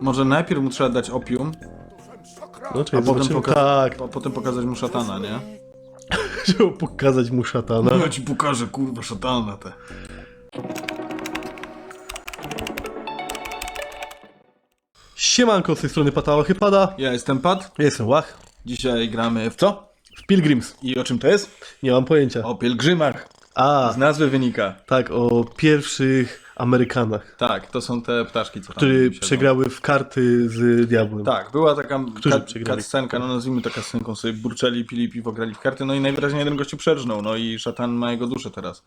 Może najpierw mu trzeba dać opium, No, a potem, zobaczymy. poka- Tak, a potem pokazać mu szatana, nie? żeby pokazać mu szatana. Ja ci pokażę, kurwa, szatana te. Siemanko, z tej strony Patała Hypada. Ja jestem Pat, Ja jestem Łach. dzisiaj gramy w co? W Pilgrims. I o czym to jest? Nie mam pojęcia. O pielgrzymach. A, Z nazwy wynika. tak, o pierwszych Amerykanach, Tak, to są te ptaszki, co które przegrały w karty z diabłem. Tak, była taka cutscenka, no nazwijmy to cutscenką, sobie burczeli, pili piwo, grali w karty, no i najwyraźniej jeden gościu przerżnął, no i szatan ma jego duszę teraz.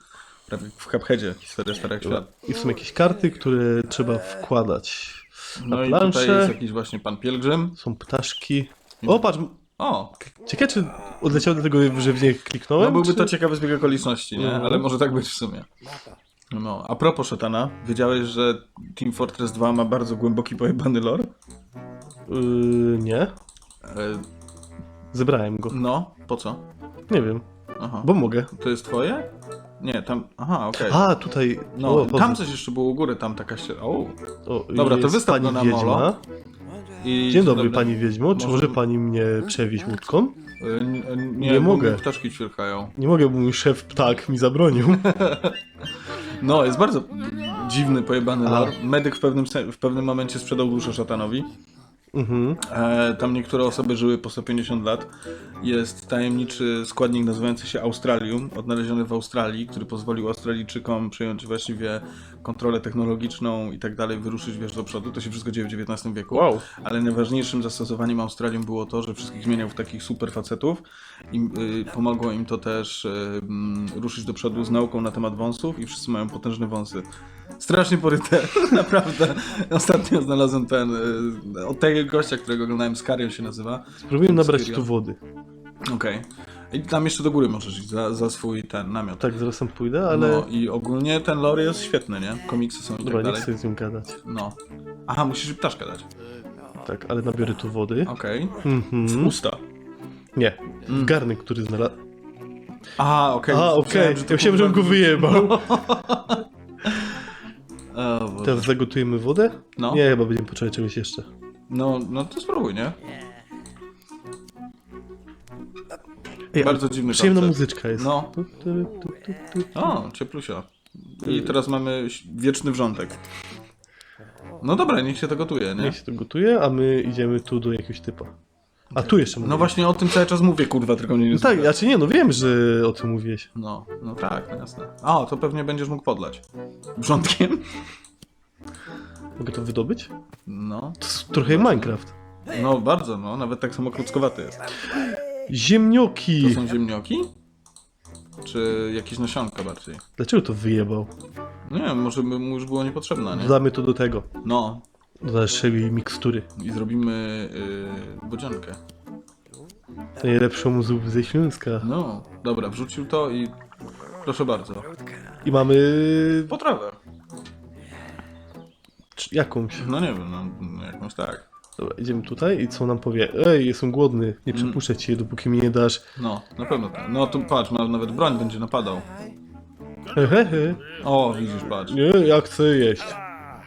Prawie w Cupheadzie, historia starych świat. I są jakieś karty, które trzeba wkładać na No i tutaj jest jakiś właśnie pan pielgrzym. Są ptaszki. O, patrz, O, ciekawe czy odleciał do tego, że w nie kliknąłem? no byłby czy... to ciekawy zbieg okoliczności, nie? Mhm. Ale może tak być w sumie. No, a propos szatana, wiedziałeś, że Team Fortress 2 ma bardzo głęboki pojebany lore? Yy, nie, E, zebrałem go. no, po co? Nie wiem, Aha. bo mogę. To jest twoje? Nie, tam, aha, okej. A, tutaj... No, o, tam coś jeszcze było u góry, tam taka się... O. o, Dobra, to jest wystaw pani go na Wiedźma. molo. I Dzień dobry, pani Wiedźmo. Czy Może- może pani mnie przewieźć łódką? E, Nie, nie, Nie bo mogę. mi Ptaszki ćwierkają. Nie mogę, bo mój szef ptak mi zabronił. No, jest bardzo dziwny, pojebany lore. Medyk w pewnym, w pewnym momencie sprzedał duszę szatanowi. Mhm. E, tam niektóre osoby żyły po 150 lat. Jest tajemniczy składnik nazywający się Australium, odnaleziony w Australii, który pozwolił Australijczykom przejąć właściwie kontrolę technologiczną i tak dalej, wyruszyć wiesz do przodu. To się wszystko dzieje w XIX wieku. Wow. Ale najważniejszym zastosowaniem Australium było to, że wszystkich zmieniał w takich super facetów i y, pomogło im to też y, mm, ruszyć do przodu z nauką na temat wąsów i wszyscy mają potężne wąsy. Strasznie poryte, naprawdę. Ostatnio znalazłem ten, y, od tego gościa, którego oglądałem, Skarion się nazywa. Spróbuję nabrać tu wody. Okej. I tam jeszcze do góry możesz iść za, za swój ten namiot. Tak, zaraz tam pójdę, ale... No i ogólnie ten lore jest świetny, nie? Komiksy są i Dobra, tak nie dalej. chcę z nim gadać. No. Aha, musisz ptaszkę dać. Tak, ale nabiorę tu wody. Okej. Mhm. Usta. Nie, w garnek, który znalazł. A, okej. A, okej. Myślałem, że Ja to myślałem, że on go kurwa- wyjebał. Teraz zagotujemy wodę? No. Nie, chyba będziemy potrzebować czegoś jeszcze. No, no to spróbuj, nie? Ej, Bardzo dziwny Przyjemna koncept. muzyczka jest. No. Tu, tu, tu, tu, tu. O, cieplusia. I teraz mamy wieczny wrzątek. No dobra, niech się to gotuje, nie? Niech się to gotuje, a my idziemy tu do jakiegoś typa. A tu jeszcze mówię. No właśnie o tym cały czas mówię, kurwa, tylko mnie nie No tak, słucha. ja czy nie, no wiem, że o tym mówiłeś. No, no tak, no jasne. A, to pewnie będziesz mógł podlać. Wrzątkiem? Mogę to wydobyć? No. To jest trochę jak Minecraft. No bardzo, no, nawet tak samo krótkowaty jest. To Ziemnioki! są ziemnioki? Czy jakieś nasionka bardziej? Dlaczego to wyjebał? Nie wiem, może by mu już było niepotrzebne, nie? Dodamy to do tego. No. Do naszej mikstury. I zrobimy yy, bodziankę. Najlepszą zup ze Śląska. No, dobra, wrzucił to i proszę bardzo. I mamy... Potrawę. C- jakąś. No nie wiem, no, no jakąś tak. Dobra, idziemy tutaj i co nam powie? Ej, jestem głodny, nie przepuszczę cię, dopóki mi nie dasz. No, na pewno tak. No tu patrz, ma nawet broń będzie napadał. He, he, he. O, widzisz, patrz. Nie, ja chcę jeść.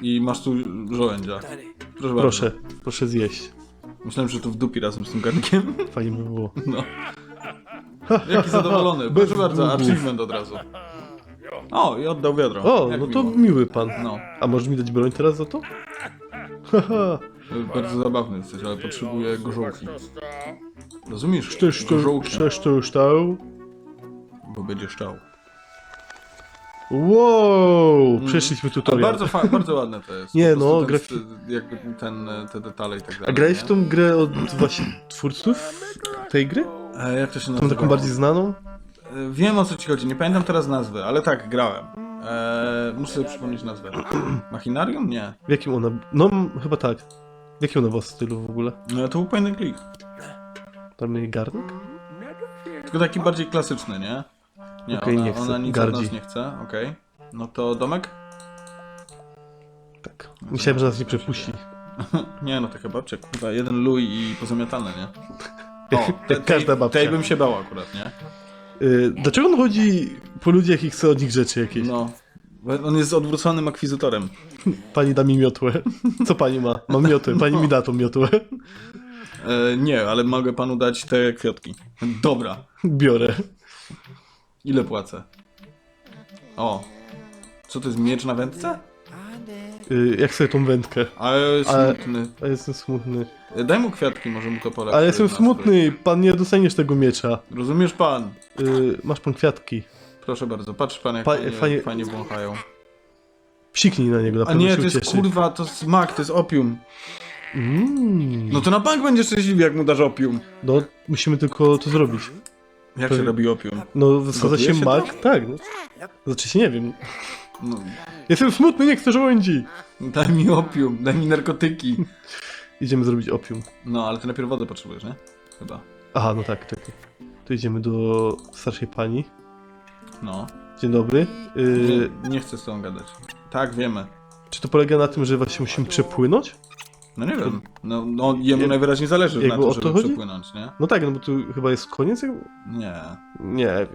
I masz tu żołędzia. Proszę bardzo. Proszę, proszę zjeść. Myślałem, że tu w dupi razem z tym garnkiem. Fajnie by było. No. Jaki zadowolony. Bez Proszę bardzo, długów. achievement od razu. O, i oddał wiadro. O, Jak no to miło. miły pan. No, A możesz mi dać broń teraz za to? Haha. bardzo zabawny jesteś, ale potrzebuję gorzołki. Rozumiesz? Też to, Gorzołki, też to już stał. bo będzie szczał. Wow, przeszliśmy Ale tutorial. bardzo, fa- bardzo ładne to jest. Nie, Po prostu no, ten, grafi- st- jakby ten, te detale i tak dalej. A grałeś nie? w tą grę od właśnie twórców tej gry? E, jak to się Tą nazywa? taką bardziej znaną? Wiem o co ci chodzi, nie pamiętam teraz nazwy, ale tak, grałem. E, muszę sobie przypomnieć nazwę. Machinarium? Nie. W jakim ona... No, m, chyba tak. W jakim ona była stylu w ogóle? No to był point and click. Tam garnek? Tylko taki bardziej klasyczny, nie? Nie, Okej, ona, nie chcę, ona nic od nas nie chce, okej. No to domek? Tak. Myślałem, że nas nie przepuści. Nie, no taka babcia, kurwa, jeden luj i pozamiatane, nie? O, Jak każda babcia. Tej bym się bał akurat, nie? Yy, dlaczego on chodzi po ludziach i chce od nich rzeczy jakieś? No, On jest odwróconym akwizytorem. Pani da mi miotłę. Co pani ma? Mam miotłę, pani mi da tą miotłę. E, nie, ale mogę panu dać te kwiatki. Dobra. Biorę. Ile płacę? O. Co to jest miecz na wędce? Y, jak sobie tą wędkę? Ale smutny. A jestem smutny. Daj mu kwiatki, może mu to polepszy. Ale jestem smutny, pan nie dostaniesz tego miecza. Rozumiesz pan? Y, masz pan kwiatki. Proszę bardzo, patrz pan jak Pa- fajnie, fajnie- fajnie wąchają. Psiknij na niego, na A pewno nie, się to jest ucieszy. kurwa, to jest mak, to jest opium. Mm. No to na bank będzie szczęśliwy, jak mu dasz opium. No, musimy tylko to zrobić. Jak się robi opium? No, wsadza Gotuje się się mak, tak. No. Znaczy się nie wiem. No, Jestem smutny, nie chcę żołędzi. daj mi opium, daj mi narkotyki. Idziemy zrobić opium. No, ale ty najpierw wodę potrzebujesz, nie? Chyba. Aha, no tak, czekaj. To idziemy do starszej pani. No. Dzień dobry. Y, Nie, nie chcę z tobą gadać. Tak, wiemy. czy to polega na tym, że właśnie musimy przepłynąć? No nie wiem. No, no jemu Jak- najwyraźniej zależy na jakby o to żeby chodzi? przepłynąć, nie? No tak, no bo tu chyba jest koniec. jakby? Nie. Nie wiem.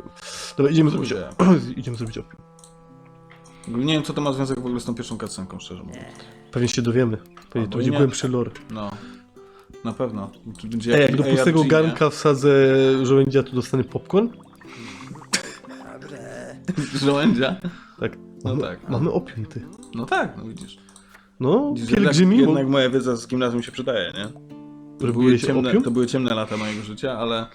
Dobra, idziemy zrobić, Kurde. idziemy zrobić opium. Nie wiem, co to ma związek w ogóle z tą pierwszą cutscenką, szczerze mówiąc. Pewnie się dowiemy. Pewnie Albo to będzie nie. głębszy lore. No. Na pewno. Będzie Ej, jak jakiś do pustego ARG, nie? garnka wsadzę żołędzia, to dostanę popcorn? Żołędzia? Tak. No Mamy, tak. mamy opium, ty. No tak, no widzisz. No, Widzisz, pielgrzymi, jednak, jednak moja wiedza z gimnazjum się przydaje, nie? To były, ciemne, opium? to były ciemne lata mojego życia, ale...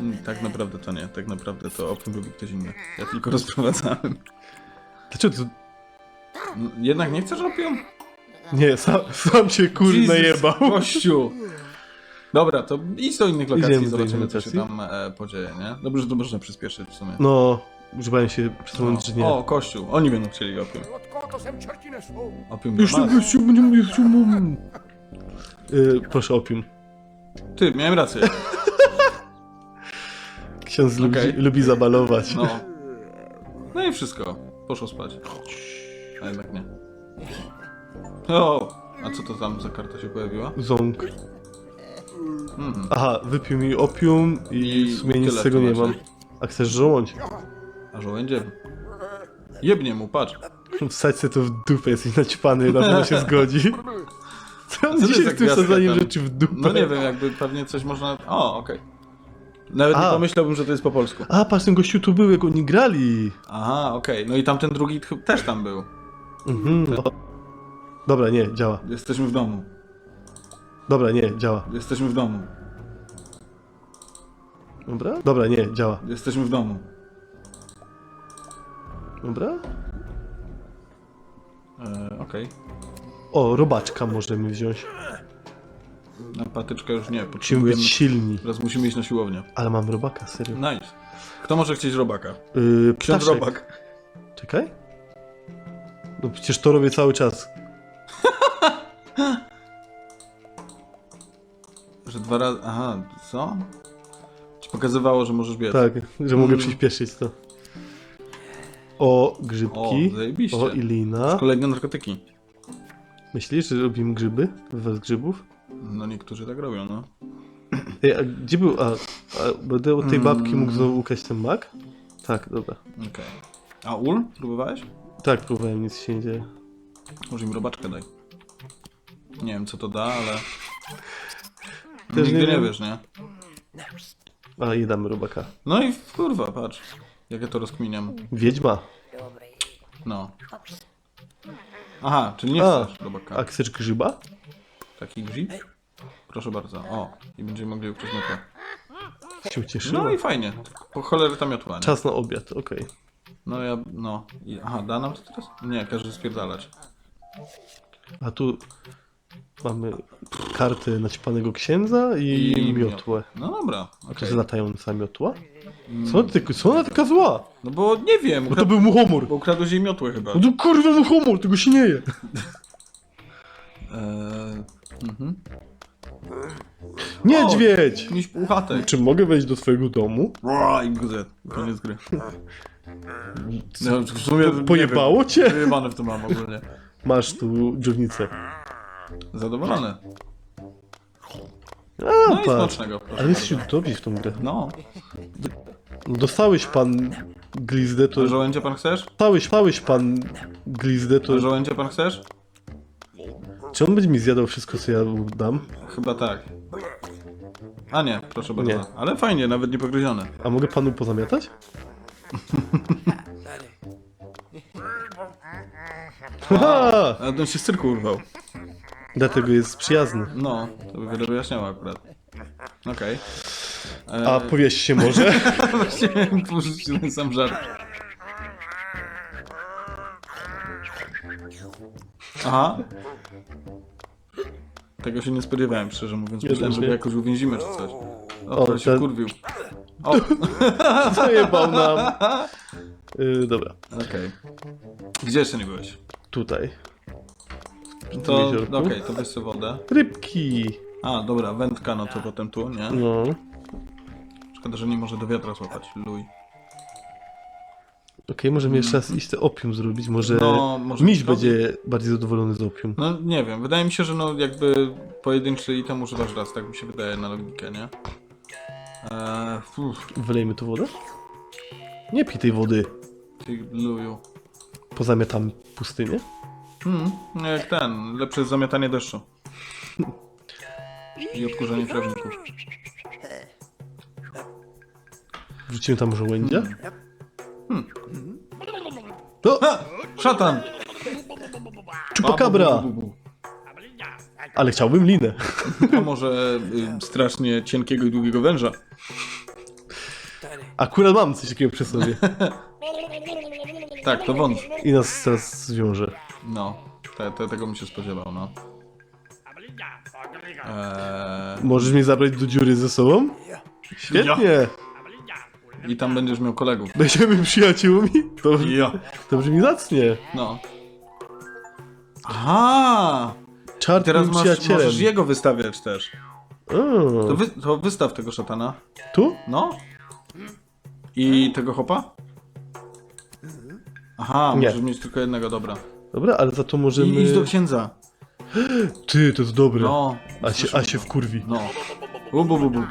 Mm, Tak naprawdę to nie. Tak naprawdę to opium robi ktoś inny. Ja tylko rozprowadzałem. Dlaczego to... No, Jednak nie chcesz opium? Nie, sam, sam się kurde Jesus, jebał. Kościół! Dobra, to idź do innych lokacji Idziemy i do zobaczymy, innych co się lokacji. tam e, podzieje, nie? Dobrze, że to można przyspieszyć w sumie. No, używałem się przesunąć, że nie. O, kościół. Oni będą chcieli opium. Opium Już tu nas. gościu, będziemy gościu, mam. Yy, proszę opium. Ty, miałem rację. Ksiądz lubi, Okej. lubi zabalować. No. No i wszystko. Poszło spać. A jednak nie. O! A co to tam za karta się pojawiła? Ząg. Mhm. Aha, wypił mi opium i, I w sumie nic tyle z tego nie mam. A chcesz żołądź? A żołędzie? Jebnie mu, patrz. Wsadź sobie to w dupę, jesteś naćpany, na pewno się zgodzi. Co on to dzisiaj jest z tym za gwiazdka tam? rzeczy w dupę? No nie wiem, jakby pewnie coś można... O, okej. Nawet nie A. pomyślałbym, że to jest po polsku. A, patrz, ten gościu tu był, jak oni grali. Aha, okej. No i tamten drugi ch- też tam był. Mhm. no. Dobra, nie, działa. Jesteśmy w domu. Dobra, nie, działa. Jesteśmy w domu. Dobra? Dobra, nie, działa. Jesteśmy w domu. Dobra? E, okej. O, robaczka możemy wziąć. Na patyczkę już nie. Musimy być silni. Teraz musimy iść na siłownię. Ale mam robaka, serio. Nice. Kto może chcieć robaka? Yy, Ksiądz ptaszek. robak. Czekaj. No przecież to robię cały czas. Że dwa razy... Aha, co? Ci pokazywało, że możesz biec. Tak, że mogę Mm. przyspieszyć to. O, O, grzybki. zajebiście. O, ilina. Kolejne narkotyki. Myślisz, że robimy grzyby? Wywaz grzybów? No niektórzy tak robią, no. Ej, a gdzie był... A, a będę od tej Mm. babki mógł znowu ukraść ten mak? Tak, dobra. Okej. A ul? Próbowałeś? Tak, próbowałem, nic się nie dzieje. Może im robaczkę daj. Nie wiem co to da, ale... Też Nigdy nie nie, wiem. wiesz, nie? A, i damy robaka. No i kurwa, patrz. Jak ja to rozkminiam. Wiedźma. No. Aha, czyli nie A, chcesz robaka. A chcesz grzyba? Taki grzyb? Proszę bardzo. O, i będziemy mogli ukryć metę. Się ucieszyła. No i fajnie. Po cholerę ta miotła, nie? Czas na obiad, okej. No ja, no. I, aha, da nam to teraz? Nie, każe spierdalać. A tu mamy kartę naćpanego księdza i, I miotłę. No dobra, A to okej. jest latająca miotła? Co, ty, co ona taka zła? No bo nie wiem, Bo to był muchomor. bo ukradłeś jej miotłę chyba. No to kurwa muchomor, tego się nie je. Eee, mhm. Niedźwiedź! Miś puchatek. Czy mogę wejść do twojego domu? Ła, I guzet. Koniec gry. No, w sumie, nie Pojebało wiem. cię? Wyjebane w to mam ogólnie. Masz tu dżownicę. Zadowolony. A, No i patrz. smacznego, proszę Ale jest bardzo. się dobić w tą grę. No. Dostałeś pan glizdę, to... Żołędzie pan chcesz? Pałeś, pałeś pan glizdę, to... Żołędzie pan chcesz? Czy on będzie mi zjadał wszystko, co ja mu dam? Chyba tak. A nie, proszę bardzo. Nie. Ale fajnie, nawet nie pogryzione. A mogę panu pozamiatać? Haha! A on się z cyrku urwał. Dlatego jest przyjazny. No, to by wiele wyjaśniało akurat. Okej. E, A powieś się może? Właściwie porzucić ten sam żart. Aha. Tego się nie spodziewałem, szczerze mówiąc. Ja Myślałem, też że go nie. jakoś uwięzimy czy coś. O, O, to się ten- kurwił. O, Zajebał nam. Yy, dobra, okej. Gdzie jeszcze nie byłeś? tutaj. To, jeziorku. okej, to weź sobie wodę. Rybki. A, dobra, wędka, no to potem tu, nie? No. Szkoda, że nie może do wiatra złapać, luj. Okej, możemy jeszcze raz iść te opium zrobić. Może, No, może miś będzie bardziej zadowolony z opium. No nie wiem, wydaje mi się, że no jakby pojedynczy item używasz raz, tak mi się wydaje na logikę, nie? Eee, uff, Wylejmy tu wodę? Nie pij tej wody. ty luju. Pozamiatam pustynię. Hmm, no jak ten, lepsze jest zamiatanie deszczu. I odkurzanie trawników. Wrzucimy tam żołędzia. No! Szatan! czupakabra! Bu, bu, bu, bu. Ale chciałbym linę. A może y, strasznie cienkiego i długiego węża? Akurat mam coś takiego przy sobie. Tak, to wąż. I nas teraz zwiąże. No, te, te, tego bym się spodziewał, no. Eee, Możesz mnie zabrać do dziury ze sobą? Świetnie! I tam będziesz miał kolegów. Będziemy przyjaciółmi? To, Ja. to brzmi zacnie. No. Aha! Czart Teraz masz, przyjacielem. możesz jego wystawiać też. To, wy, to wystaw tego szatana. Tu? No. I tego hopa? Aha, Nie. możesz mieć tylko jednego, dobra. Dobra, ale za to możemy... I idź do księdza. Ty, to jest dobre. No. A się, a się wkurwi. No. Bu, bu, bu, bu.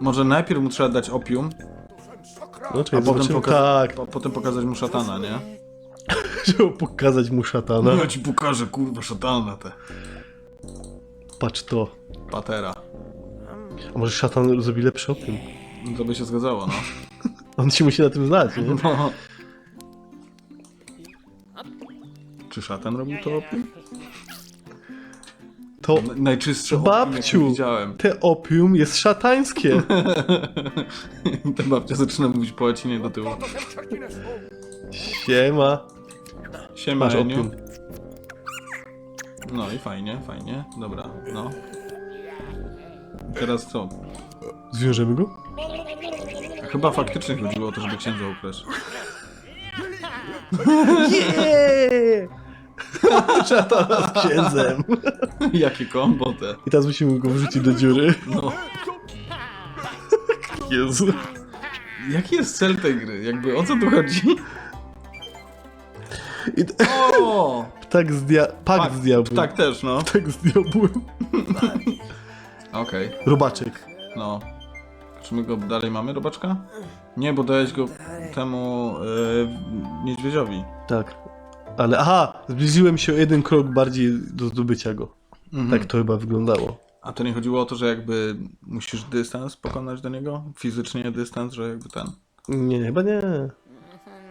Może najpierw mu trzeba dać opium, No, a potem, zobaczymy. poka- Tak, po, potem pokazać mu szatana, nie? żeby pokazać mu szatana. Ja ci pokażę, kurwa, szatana te. Patrz to. Patera. A może szatan zrobi lepszy opium? No To by się zgadzało, no. On się musi na tym znać, nie? no. Czy szatan robił to opium? To N- Najczystsze jakie babciu, widziałem. te opium jest szatańskie. Ta babcia zaczyna mówić po łacinie do tyłu. Siema. Siema, Masz Eniu. opium. No i fajnie, fajnie. Dobra, no. Teraz co? Zwiążemy go? Chyba faktycznie chodziło o to, żeby księdza ukraść. Jeee! Szatana z księdzem. Jakie kombo te. I teraz musimy go wrzucić do dziury. No. Jezu. Jaki jest cel tej gry? Jakby o co tu chodzi? I t- O! tak z dia... Pakt z diabłem. Tak też, no. Tak z diabłem. Okej, Robaczek. no. Czy my go dalej mamy, robaczka? Nie, bo dałeś go temu yy, niedźwiedziowi. Tak. Ale aha, zbliżyłem się o jeden krok bardziej do zdobycia go. Mhm. Tak to chyba wyglądało. A to nie chodziło o to, że jakby musisz dystans pokonać do niego? Fizycznie dystans, że jakby ten. Nie, chyba nie.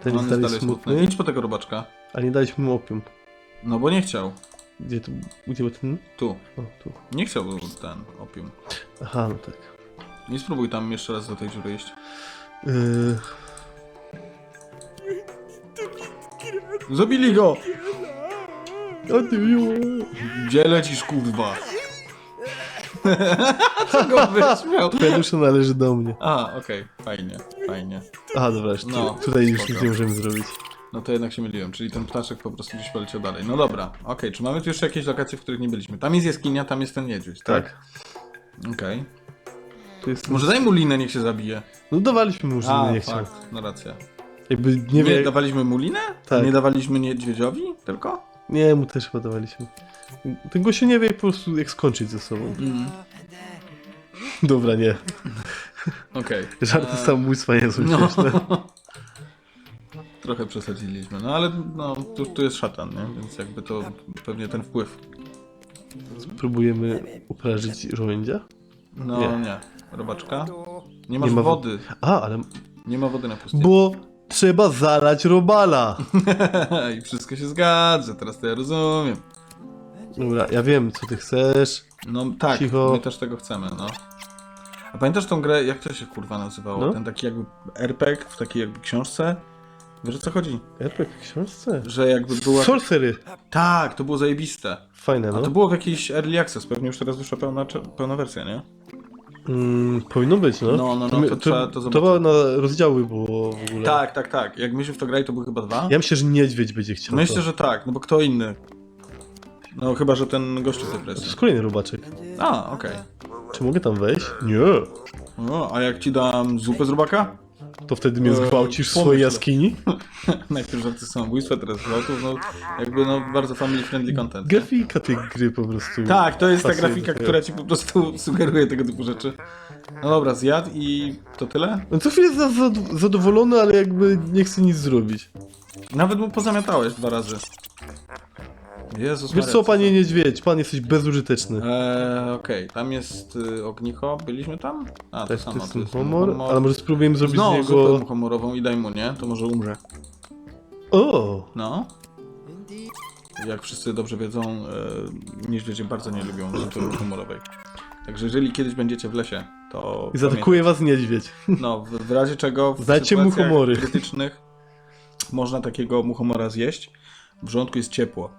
Ten On jest dalej smutny. Idź po tego robaczka. A nie daliśmy mu opium. No bo nie chciał. Gdzie to... Gdzie był ten? Tu. O, tu. Nie chciał ten opium. Aha, no tak. Nie spróbuj tam jeszcze raz do tej dziury iść. Yy... Zabili go! O ty miło. Gdzie lecisz, kurwa? Co go wyśmiał? Należy do mnie. A, okej, fajnie, fajnie. Aha, dobra, jeszcze No, tutaj już spoko. nic nie możemy zrobić. No to jednak się myliłem, czyli ten ptaszek po prostu gdzieś poleciał dalej. No dobra, okej, czy mamy tu jeszcze jakieś lokacje, w których nie byliśmy? Tam jest jaskinia, tam jest ten niedźwiedź, tak? Tak. Okej. Tu jest... Może daj mu linę, niech się zabije. No dawaliśmy mu, że A, nie chciał. fakt, no racja. Jakby nie, Nie, dawaliśmy mu linę? Tak. Nie dawaliśmy niedźwiedziowi tylko? Nie, mu też chyba dawaliśmy. Ten gościu nie wie po prostu jak skończyć ze sobą. Mm. Dobra, nie. Okej. Żarty Eee, samobójstwa nie są No. śmieszne. Trochę przesadziliśmy, no ale no, tu, tu jest szatan, nie? Więc jakby to pewnie ten wpływ. Próbujemy uprażyć żołędzia? No Nie. nie. Robaczka? Nie masz ma wo- wody. A, ale... Nie ma wody na pustyni. Bo trzeba zalać robala. I wszystko się zgadza, teraz to ja rozumiem. Dobra, ja wiem, co ty chcesz. No tak, Cicho. my też tego chcemy, no. A pamiętasz tą grę, jak to się kurwa nazywało? No. Ten taki jakby RPG w takiej jakby książce? Wiesz o co chodzi? RPG w książce? Że jakby była... Sorcery. Tak, to było zajebiste. Fajne, A no. to było w jakiś early access, pewnie już teraz wyszła pełna, pełna wersja, nie? Mm, powinno być, no. No, no, no, to trzeba to to zobaczyć. chyba na rozdziały było w ogóle. Tak, tak, tak. Jak myśmy w to grali, to były chyba dwa. Ja myślę, że niedźwiedź będzie chciał Myślę, to. że tak, no bo kto inny? No chyba, że ten gościu z To depresji. jest kolejny robaczek. A, okej. Czy mogę tam wejść? Nie. O, A jak ci dam zupę z robaka? To wtedy mnie Eee, zgwałcisz w swojej jaskini? Najpierw żarty samobójstwa, teraz gwałtów, no jakby no bardzo family friendly content. Grafika tej gry po prostu. Tak, to jest ta pasuje do grafika, tego. która ci po prostu sugeruje tego typu rzeczy. No dobra, zjadł i to tyle? No co chwilę jest za- za- zadowolony, ale jakby nie chce nic zrobić. Nawet mu pozamiatałeś dwa razy. Jezus Wiesz Maria, co, panie niedźwiedź, pan jesteś bezużyteczny. Eee, okej, tam jest y, ognicho, byliśmy tam? A, to Tak, samo, to jest to ten jest humor, ale może spróbujemy zrobić z zupę niego... mu humorową i daj mu, nie? To może umrze. O! No. Jak wszyscy dobrze wiedzą, e, niedźwiedzie bardzo nie lubią zupy humorowej. Także jeżeli kiedyś będziecie w lesie, to... I zaatakuje was niedźwiedź. No, w, w razie czego w mu sytuacjach humory. krytycznych można takiego muchomora zjeść. W żołądku jest ciepło.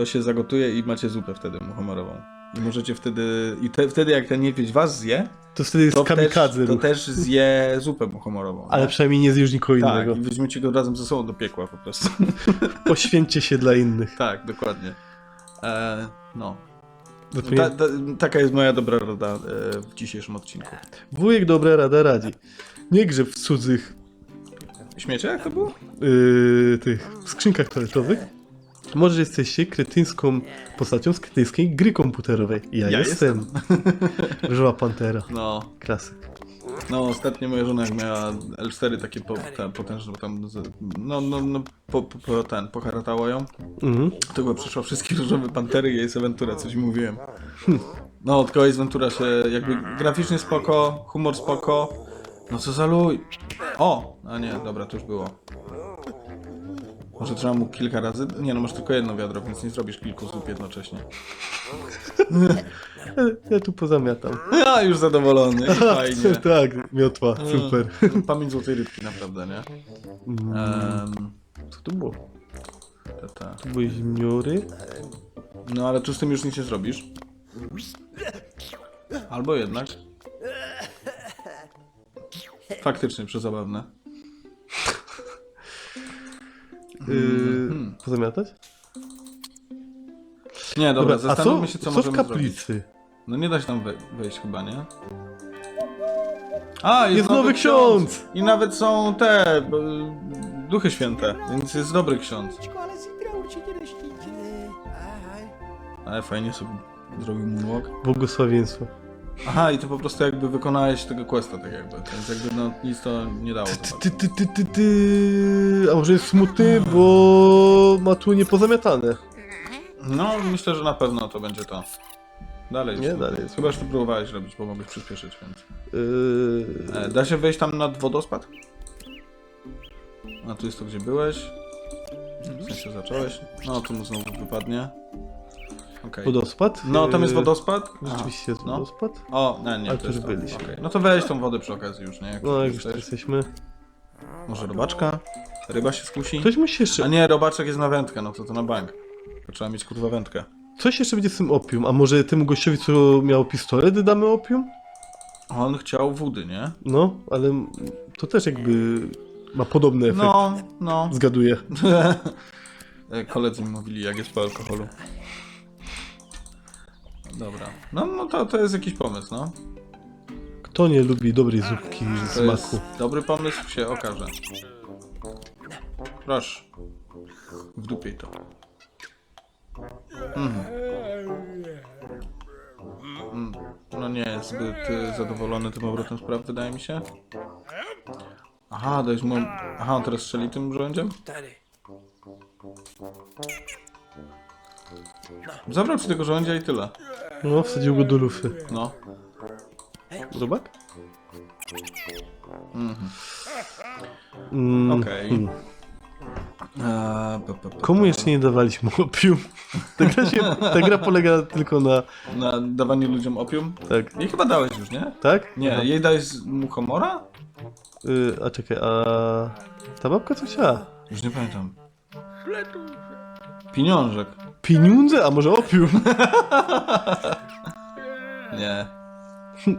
To się zagotuje i macie zupę wtedy muchomorową. I możecie wtedy... I te, wtedy jak ten niedźwiedź was zje, To wtedy jest to, też, to ruch. też zje zupę muchomorową. Ale nie? przynajmniej nie zjesz nikogo Tak, innego. i weźmiecie go razem ze sobą do piekła po prostu. Poświęćcie się dla innych. tak, dokładnie. E, no. Zupełnie- Ta, ta, taka jest moja dobra rada e, w dzisiejszym odcinku. Wujek dobra rada radzi. Nie grzeb w cudzych Śmiecie, jak to było? yy, tych skrzynkach toaletowych. Może jesteście kretyńską postacią z kretyńskiej gry komputerowej. Ja, Ja jestem. Żyła Pantera. No, Klasyk. no ostatnio moja żona jak miała L4 takie po, te, potężne, bo tam z, no, no, no po, po, po, ten, poharatała ją, Mhm. to chyba przyszła wszystkie różowe pantery i jest Ventura, coś mówiłem. No, tylko jest Ventura się jakby graficznie spoko, humor spoko, no co za luj. O! A nie, dobra, to już było. Może trzeba mu kilka razy? Nie no, masz tylko jedno wiadro, więc nie zrobisz kilku zup jednocześnie. Ja, tu pozamiatam. A, już zadowolony, fajnie. tak, miotła, super. Pamięć złotej rybki, naprawdę, nie? Mm, Ehm, Co to było? ta, ta. To były? No ale tu z tym już nic nie zrobisz. Albo jednak. Faktycznie, przezabawne. Yy, pozamiatać? Nie, dobra, a co, zastanówmy się, co, co w możemy zrobić. kaplicy? No nie da się tam we wejść chyba, nie? A, jest, Jest nowy ksiądz! I nawet są te duchy święte, więc jest dobry ksiądz. Ale fajnie sobie zrobił moonwalk. Błogosławieństwo. Aha, i to po prostu jakby wykonałeś tego questa, tak jakby. Więc jakby no nic to nie dało. za Ty, ty, ty, ty, ty. A może jest smutny, bo ma tu niepozamiatane. No, myślę, że na pewno to będzie to. Dalej. Nie, dalej jest. Chyba, że to próbowałeś robić, bo mogłeś przyspieszyć, więc... Yy, E, da się wejść tam nad wodospad? A tu jest to, gdzie byłeś. W sensie zacząłeś. No, tu mu znowu wypadnie. Okej. wodospad? No, tam jest Yy, wodospad. Rzeczywiście jest No. wodospad. O, nie, nie, Ale to jest już to. byliśmy. Okej. No to weź tą wodę przy okazji już, nie? Jak No, jak już tu jesteś. jesteśmy. Może robaczka? Ryba się skusi? Coś musi jeszcze... A nie, robaczek jest na wędkę, no to to na bank. To trzeba mieć kurwa wędkę. Coś jeszcze będzie z tym opium. A może temu gościowi, co miał pistolet, damy opium? On chciał wody, nie? No, ale to też jakby ma podobny efekt. No, no. Zgaduję. Koledzy mi mówili, jak jest po alkoholu. Dobra. No, no to, to jest jakiś pomysł, no. Kto nie lubi dobrej zupki z To jest smaku? dobry pomysł, się okaże. Proszę. W dupie to. Mhm. Mm, No nie jest zbyt y, zadowolony tym obrotem spraw, wydaje mi się. Aha, dajesz mu... Aha, on teraz strzeli tym żołędziem? Zabrał ci tego żołędzia i tyle. No, wsadził go do lufy. No. Robak? Mhm. Mm, Okej. pe, pe. Komu jeszcze nie dawaliśmy opium? Ta gra, się, ta gra polega tylko na... Na dawanie ludziom opium? Tak, Jej chyba dałeś już, nie? tak? Nie, Aha. jej dałeś mu homora? Y, a czekaj, a... Ta babka co chciała? Już nie pamiętam. Pieniążek. Pieniądze? A może opium? Nie,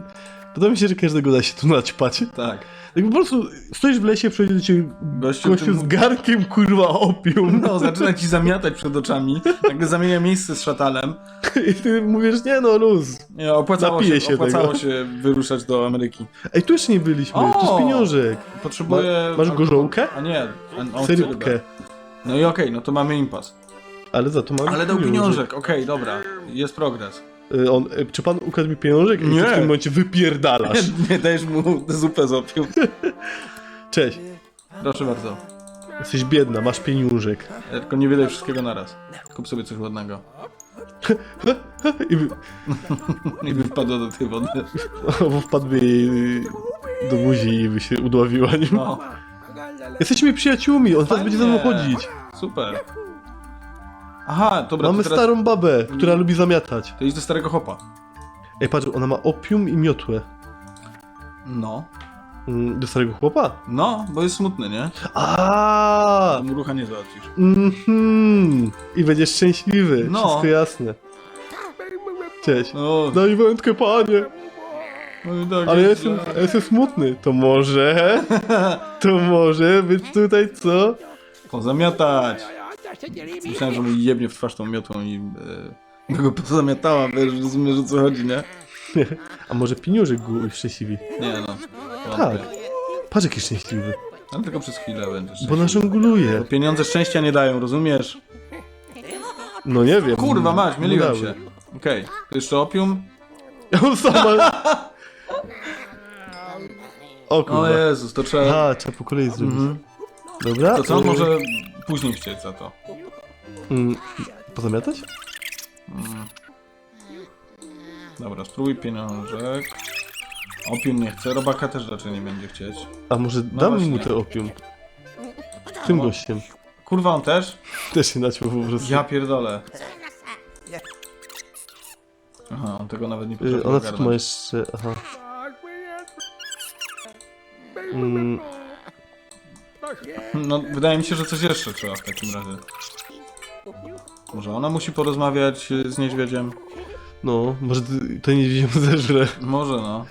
Podoba mi się, że każdego da się tu naćpać. tak. Tak po prostu stoisz w lesie, przyjdzie do ciebie Gościu, gościu z garnkiem, kurwa, opium. No, zaczyna ci zamiatać przed oczami, jakby zamienia miejsce z szatanem. I ty mówisz, nie no, luz. Nie, opłacało, Napiję się, się opłacało tego. się wyruszać do Ameryki. Ej, tu jeszcze nie byliśmy, to O! jest pieniążek. Potrzebuję... Ma- masz gorzołkę? A nie, on chce Serypkę. rybę. No i okej, no to mamy impas. Ale za to mamy Ale dał pieniążek, okej, dobra. Jest progres. Y, On, y, czy pan ukradł mi pieniążek? I Nie. ty w tym momencie wypierdalasz. Nie dajesz mu zupę z opium. Cześć, Proszę bardzo. jesteś biedna, masz pieniążek. Ja Tylko nie wydaj wszystkiego naraz. Kup sobie coś ładnego. I wy- I by wpadło do tej wody. bo wpadł jej y, do buzi i by się udławiła nim. No, Jesteśmy przyjaciółmi, on teraz będzie ze mną Fajnie. chodzić. super. Aha, dobra, Mamy to teraz... starą babę, która lubi zamiatać. To idź do starego hopa. Ej, patrz, ona ma opium i miotłę. No. Mm, Do starego chłopa? No, bo jest smutny, nie? A, Tam rucha nie załatwisz. Mhm. I będziesz szczęśliwy. No. Wszystko jasne. Cześć. No, Daj wędkę, panie. no i tak Ale ja jest jestem, źle. ja jestem smutny. To może... To może być tutaj co? Pozamiatać. Myślałem, że mu jebnie w twarz tą miotą i e, go pozamiatała, wiesz, rozumiesz o co chodzi, nie? A może pieniążek go szczęśliwi? Nie no. Tak. wątpię. Patrz jaki szczęśliwy. Ale tylko przez chwilę będziesz. Bo nażongluje. Bo pieniądze szczęścia nie dają, rozumiesz? No nie wiem. Kurwa mać, myliłem się. Okej, to jeszcze opium? On sama... O O kurwa. Jezus, to trzeba... Aha, trzeba po kolei zrobić. Mhm. Dobra. To co, może później chcieć za to. Mm, pozamiatać? Mm. Dobra, spróbuj pieniążek. Opium nie chce, robaka też raczej nie będzie chcieć. A może damy mu właśnie. te opium? Tym No. gościem. Kurwa, on też? Też się naciął po prostu. Ja pierdolę. Aha, on tego nawet nie Y, potrafi ona co tu ma ogarnąć. jeszcze? Aha. Mm, No, wydaje mi się, że coś jeszcze trzeba w takim razie. Może ona musi porozmawiać y, z niedźwiedziem? no, może ty- to nie widzimy zeżre. Może no.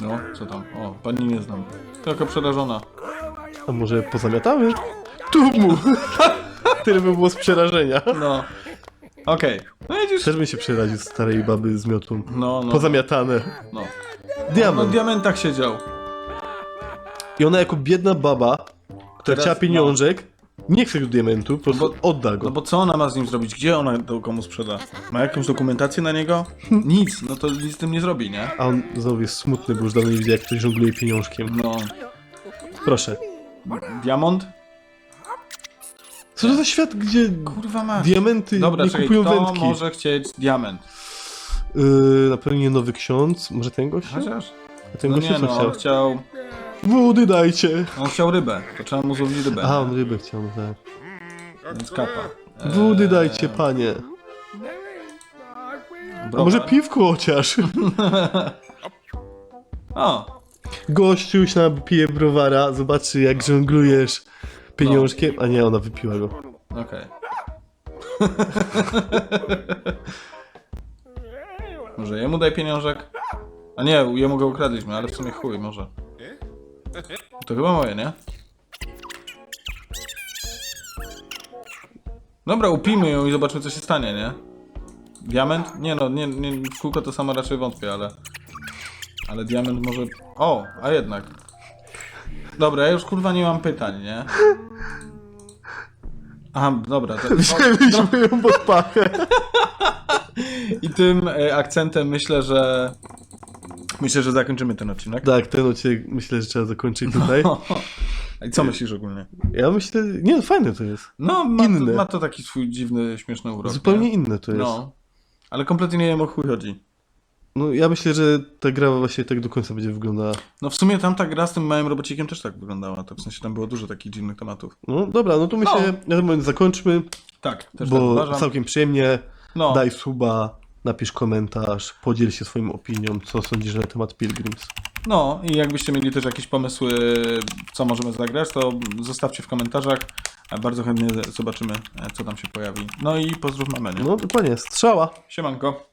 No, co tam? O, pani nie znam. Taka przerażona. A może pozamiatamy? Tu mu! Tyle by było z przerażenia. No. Okej. No widzisz? Też bym się przeraził z starej baby z miotłą. No, no. Pozamiatane. No. Na Diament. diamentach siedział. I ona jako biedna baba, która Teraz- chciała pieniążek, nie chce już diamentu, po prostu bo- odda go. No bo co ona ma z nim zrobić? Gdzie ona to komu sprzeda? Ma jakąś dokumentację na niego? Nic, no to nic z tym nie zrobi, nie? A on znowu jest smutny, bo już dawno nie widział jak ktoś żongluje pieniążkiem. No. Proszę. Diamont? Co to za świat, gdzie Kurwa ma. diamenty Dobra, nie czekaj, kupują kto wędki? może chcieć diament? Yy, na pewno nie nowy ksiądz, może ten gość? Chociaż? A ten No gość nie co no, chciał? chciał... Wody dajcie! On chciał rybę, to trzeba mu złowić rybę. A, on rybę chciał, no tak. Więc kapa. Eee, Wody dajcie, panie. A browar. może piwko chociaż? O, Gościuś nam pije browara, zobaczy jak żonglujesz pieniążkiem. A nie, ona wypiła go. okej. może jemu daj pieniążek? A nie, jemu go ukradliśmy, ale w sumie chuj, może. To chyba moje, nie? Dobra, upijmy ją i zobaczmy co się stanie, nie? Diament? Nie no, nie, nie, kółko to samo raczej wątpię, ale... Ale diament może... O, a jednak. Dobra, ja już kurwa nie mam pytań, nie? Aha, dobra. To... Wzięliśmy ją pod pachę. I tym e, akcentem myślę, że myślę, że zakończymy ten odcinek. Tak, ten odcinek myślę, że trzeba zakończyć tutaj. I co myślisz ogólnie? Ja myślę, nie, no fajne to jest. No, ma, Inne. ma to taki swój dziwny, śmieszny urok. Zupełnie nie? inne to jest. No. Ale kompletnie nie wiem o chuj chodzi. No ja myślę, że ta gra właśnie tak do końca będzie wyglądała. No w sumie tamta gra z tym małym robocikiem też tak wyglądała. To w sensie tam było dużo takich dziwnych tematów. No dobra, no to myślę, na ten moment zakończmy, Tak, też tak bo uważam. całkiem przyjemnie. No, Daj suba, napisz komentarz, podziel się swoją opinią, co sądzisz na temat Pilgrims. no i jakbyście mieli też jakieś pomysły, co możemy zagrać, to zostawcie w komentarzach. Bardzo chętnie zobaczymy, co tam się pojawi. No i pozdrów mamę? No dokładnie, strzała. Siemanko.